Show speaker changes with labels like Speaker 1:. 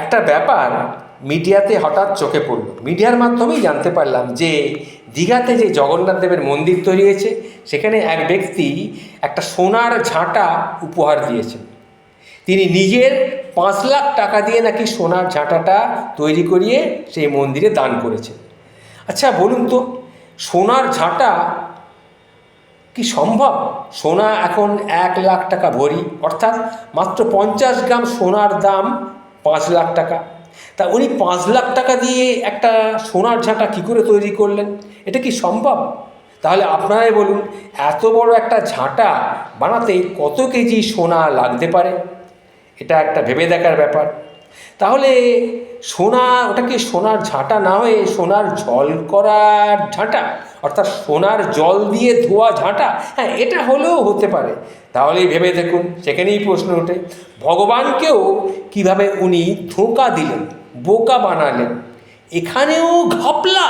Speaker 1: একটা ব্যাপার, মিডিয়াতে হঠাৎ চোখে পড়ল। মিডিয়ার মাধ্যমেই জানতে পারলাম যে, দীঘাতে যে জগন্নাথ দেবের মন্দির তৈরি হয়েছে, সেখানে এক ব্যক্তি একটা সোনার ঝাঁটা উপহার দিয়েছেন তিনি নিজের পাঁচ লাখ টাকা দিয়ে নাকি সোনার ঝাঁটাটা তৈরি করিয়ে সেই মন্দিরে দান করেছেন। আচ্ছা বলুন তো, সোনার ঝাঁটা কি সম্ভব? সোনা এখন এক লাখ টাকা ভরি, অর্থাৎ মাত্র পঞ্চাশ গ্রাম সোনার দাম পাঁচ লাখ টাকা। তা উনি পাঁচ লাখ টাকা দিয়ে একটা সোনার ঝাঁটা কী করে তৈরি করলেন? এটা কি সম্ভব? তাহলে আপনারাই বলুন, এত বড় একটা ঝাঁটা বানাতে কত কেজি সোনা লাগতে পারে? এটা একটা ভেবে দেখার ব্যাপার। তাহলে সোনা, ওটাকে সোনার ঝাঁটা না হয়ে সোনার জল করার ঝাঁটা, অর্থাৎ সোনার জল দিয়ে ধোয়া ঝাঁটা হ্যাঁ এটা হলেও হতে পারে। তাহলেই ভেবে দেখুন, সেখানেই প্রশ্ন ওঠে, ভগবানকেও কীভাবে উনি ধোঁকা দিলেন, বোকা বানালেন? এখানেও ঘাপলা।